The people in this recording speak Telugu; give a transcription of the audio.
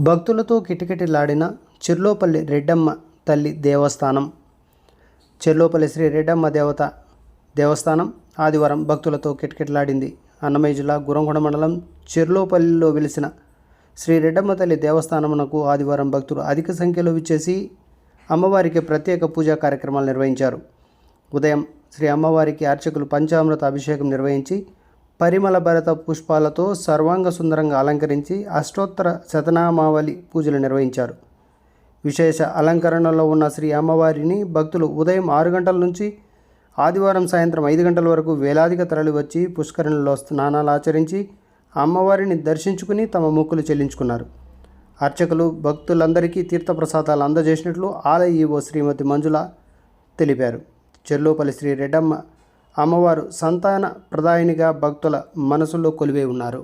భక్తులతో కిటకిటలాడిన చిర్లోపల్లి రెడ్డమ్మ తల్లి దేవస్థానం. చెర్లోపల్లి శ్రీ రెడ్డమ్మ దేవత దేవస్థానం ఆదివారం భక్తులతో కిటకిటలాడింది. అన్నమయ్య జిల్లా గురంకొండ మండలం చెర్లోపల్లిలో వెలిసిన శ్రీ రెడ్డమ్మ తల్లి దేవస్థానమునకు ఆదివారం భక్తులు అధిక సంఖ్యలో విచ్చేసి అమ్మవారికి ప్రత్యేక పూజా కార్యక్రమాలు నిర్వహించారు. ఉదయం శ్రీ అమ్మవారికి అర్చకులు పంచామృత అభిషేకం నిర్వహించి పరిమళ భరత పుష్పాలతో సర్వాంగ సుందరంగా అలంకరించి అష్టోత్తర శతనామావళి పూజలు నిర్వహించారు. విశేష అలంకరణలో ఉన్న శ్రీ అమ్మవారిని భక్తులు ఉదయం ఆరు గంటల నుంచి ఆదివారం సాయంత్రం ఐదు గంటల వరకు వేలాదిగా తరలివచ్చి పుష్కరిణిలో స్నానాలు ఆచరించి అమ్మవారిని దర్శించుకుని తమ మొక్కులు చెల్లించుకున్నారు. అర్చకులు భక్తులందరికీ తీర్థప్రసాదాలు అందజేసినట్లు ఆలయ ఈవో శ్రీమతి మంజుల తెలిపారు. చెర్లోపల్లి శ్రీ రెడ్డమ్మ అమ్మవారు సంతాన ప్రదాయినిగా భక్తుల మనసులో కొలివే ఉన్నారు.